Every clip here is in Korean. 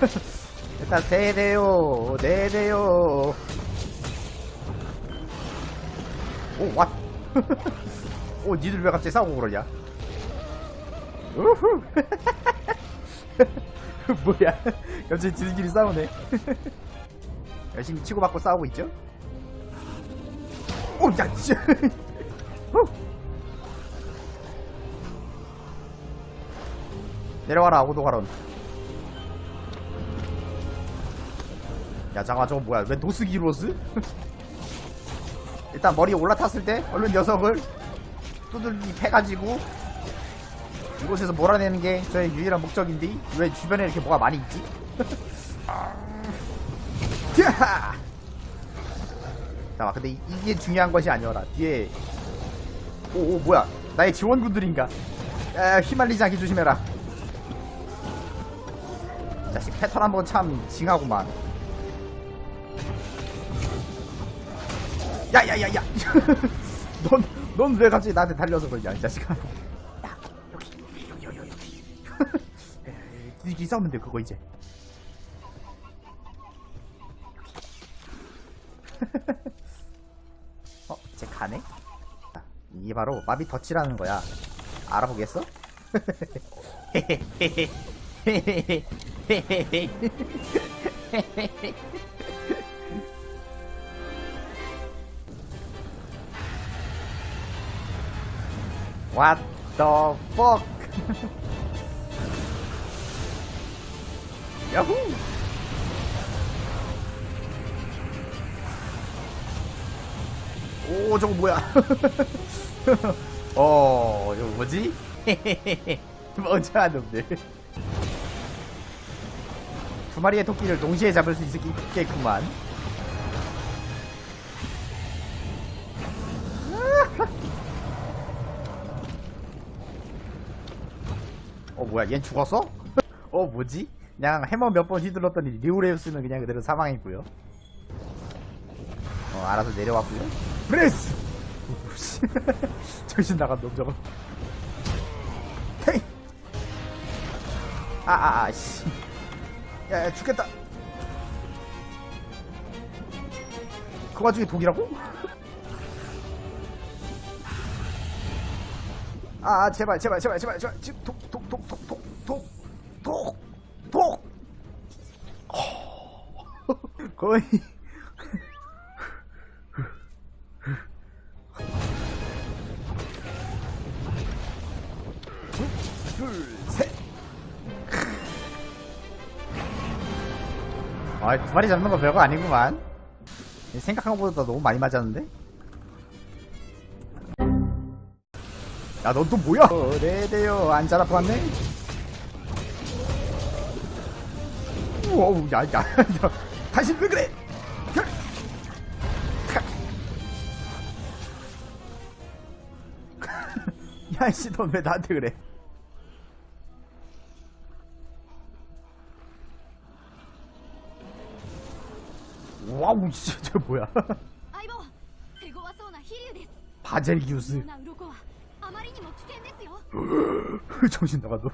일단 세대요. 네대요. 오 왓. 오 니들 왜 갑자기 싸우고 그러냐? 우후. 뭐야? 갑자기 지들끼리 싸우네. 열심히 치고받고 싸우고 있죠? 오야 진짜. 후. 내려와라 오도가론 야 잠깐 저거 뭐야 왜 노스기로스? 일단 머리에 올라탔을 때 얼른 녀석을 두들기 패가지고 이곳에서 몰아내는 게 저의 유일한 목적인데 왜 주변에 이렇게 뭐가 많이 있지? 야! 잠깐 근데 이- 이게 중요한 것이 아니어라 뒤에 오, 오 뭐야 나의 지원군들인가 야, 휘말리지 않게 조심해라 자식 패턴 한번 참 징하구만 야야야야 넌 넌 왜 갑자기 나한테 달려서 그러냐 이 자식아 야 여기 여기 여기 여기 여기 싸우면 돼 그거 이제 어? 쟤 가네? 아, 이게 바로 마비 덫이라는 거야 알아보겠어? What the fuck? 야후! 오, 저거 뭐야? 어, 이거 뭐지? 멍청한 놈들. 두 마리의 토끼를 동시에 잡을 수 있겠구만. 뭐야 얜 죽었어? 어 뭐지? 그냥 해머 몇 번 휘둘렀더니 리우레우스는 그냥 그대로 사망했고요 어 알아서 내려왔고요 브레스! 정신 나간 놈 저거 헤이 아아아 씨 야야 죽겠다 그 와중에 독이라고? 아, 아, 제발, 제발, 제발, 제발, 제발, 지금 독, 거의. 둘, 셋. 아, 두 마리 잡는 거 별거 아니구만. 생각한 것보다 너무 많이 맞았는데? 야, 넌 또 뭐야? 어, 네네요. 안 자라고 왔네? 우와, 야, 야, 야. 당신 왜 그래? 야이씨 너 왜 나한테 그래? 와우 진짜 뭐야? 바젤기우스. 정신 나가도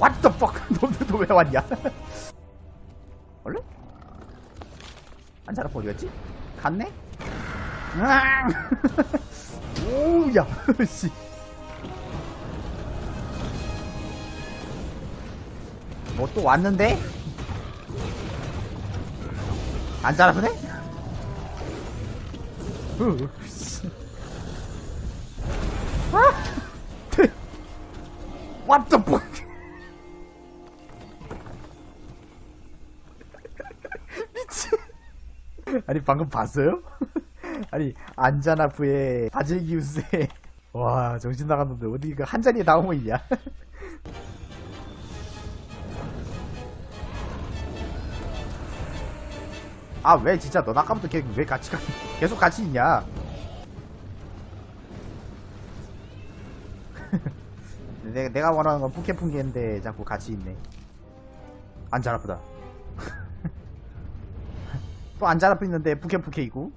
What the fuck? 너도 왜 왔냐? 원래? 안 자라 어디 갔지? 갔네? 오야 씨. 뭐 또 왔는데? 안 씨. 아! 태- What the fuck? 아니 방금 봤어요? 아니 안자나프의 바질기우스에 와 정신 나갔는데 어디가 한 자리에 나오고 있냐? 아왜 진짜 너 아까부터 걔 왜 같이 가, 계속 같이 있냐? 내가, 원하는 건 푸케풍기인데 자꾸 같이 있네. 안잘 아프다. 또안잘 아프는데 푸케푸케이고.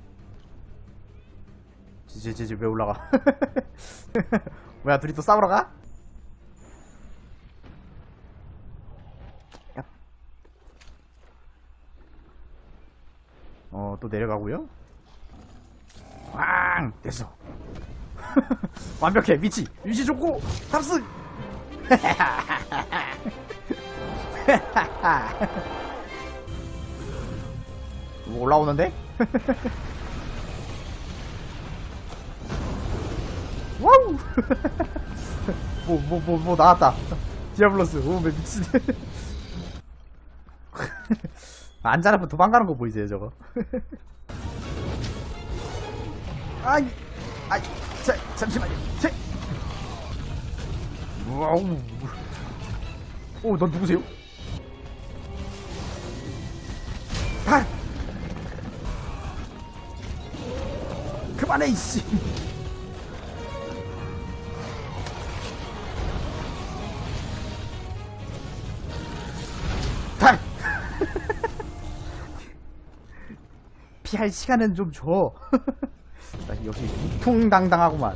지지지지 왜 올라가? 뭐야 둘이 또 싸우러 가? 야. 어, 또 내려가고요. 왕! 됐어. 완벽해, 위치, 위치 좋고, 탑승! 뭐 올라오는데? 와우! 뭐, 뭐, 뭐, 뭐, 나왔다. 디아블로스. 오, 왜 미치네. 안 자라면 도망가는 거 보이세요, 저거? 아이, 아이, 자, 잠시만요. 제. 와우. 오, 넌 누구세요? 아! 그만해, 이씨. 달! 피할 시간은 좀 줘. 나 역시 퉁당당하구만.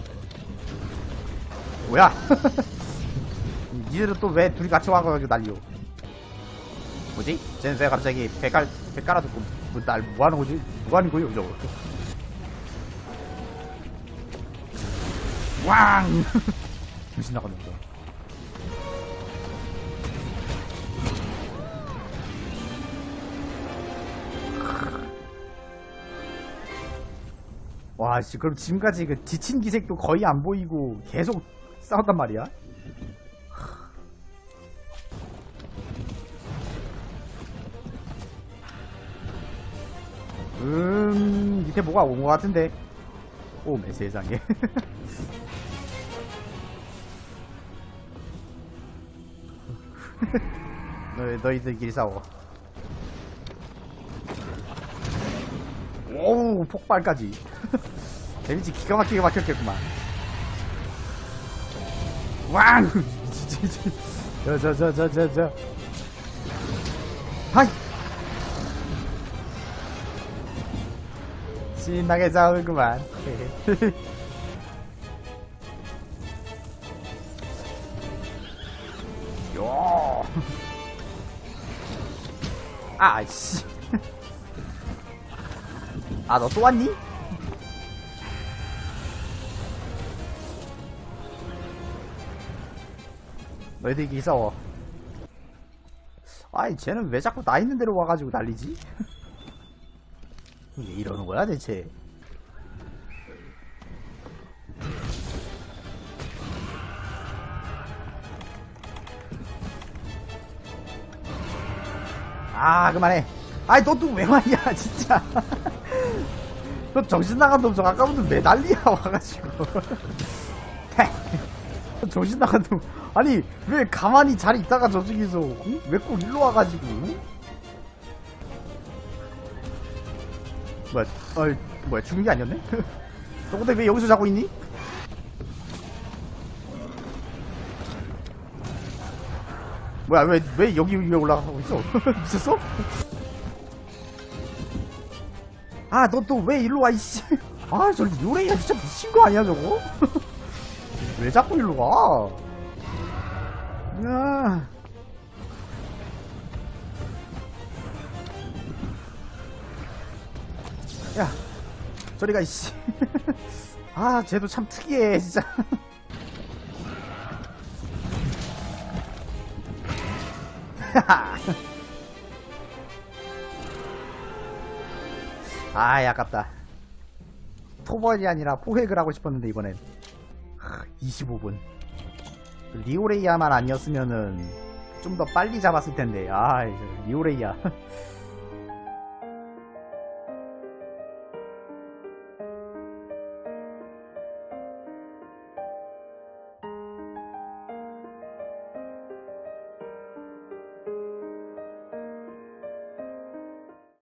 뭐야? 니들은 또 왜 둘이 같이 와가지고 난리요? 뭐지? 쟤는 왜 갑자기 배, 깔, 배 깔아두고 뭐, 날 뭐하는 거지? 뭐하는 거예요 저거? 왕! 정신 나갔는데. 와, 씨, 그럼 지금까지 그 지친 기색도 거의 안 보이고 계속 싸웠단 말이야? 음, 밑에 뭐가 온 것 같은데. 오, 매 세상에. 너, 너희들끼리 싸워. 오우, 폭발까지. 데미지 기가 막히게 막혔겠구만. 왕! 저, 저, 저, 저, 저, 저. 하이! 신나게 싸우구만. 요. 아, 씨. 아, 너 또 왔니? 너희들끼리 싸워. 아이, 쟤는 왜 자꾸 나 있는 대로 와가지고 난리지? 왜 이러는 거야, 대체? 아, 그만해. 아이, 너 또 왜 왔냐, 진짜. 너 정신 나간 놈, 저 아까부터 왜 난리야, 와가지고. 정신 나간 놈. 아니, 왜 가만히 잘 있다가 저쪽에서, 응? 왜꼭 일로 와가지고. 응? 뭐야, 어이, 뭐야, 죽은 게 아니었네? 너 근데 왜 여기서 자고 있니? 뭐야, 왜, 왜 여기 위에 올라가고 있어? 미쳤어? 아, 너 또 왜 일로 와, 이씨. 아, 저 요레이야 진짜 미친 거 아니야, 저거? 왜 자꾸 일로 와? 야. 야, 저리가, 이씨. 아, 쟤도 참 특이해, 진짜. 아, 아깝다. 토벌이 아니라 포획을 하고 싶었는데, 이번엔. 하, 25분. 리오레이아만 아니었으면은 좀 더 빨리 잡았을 텐데. 아, 리오레이아.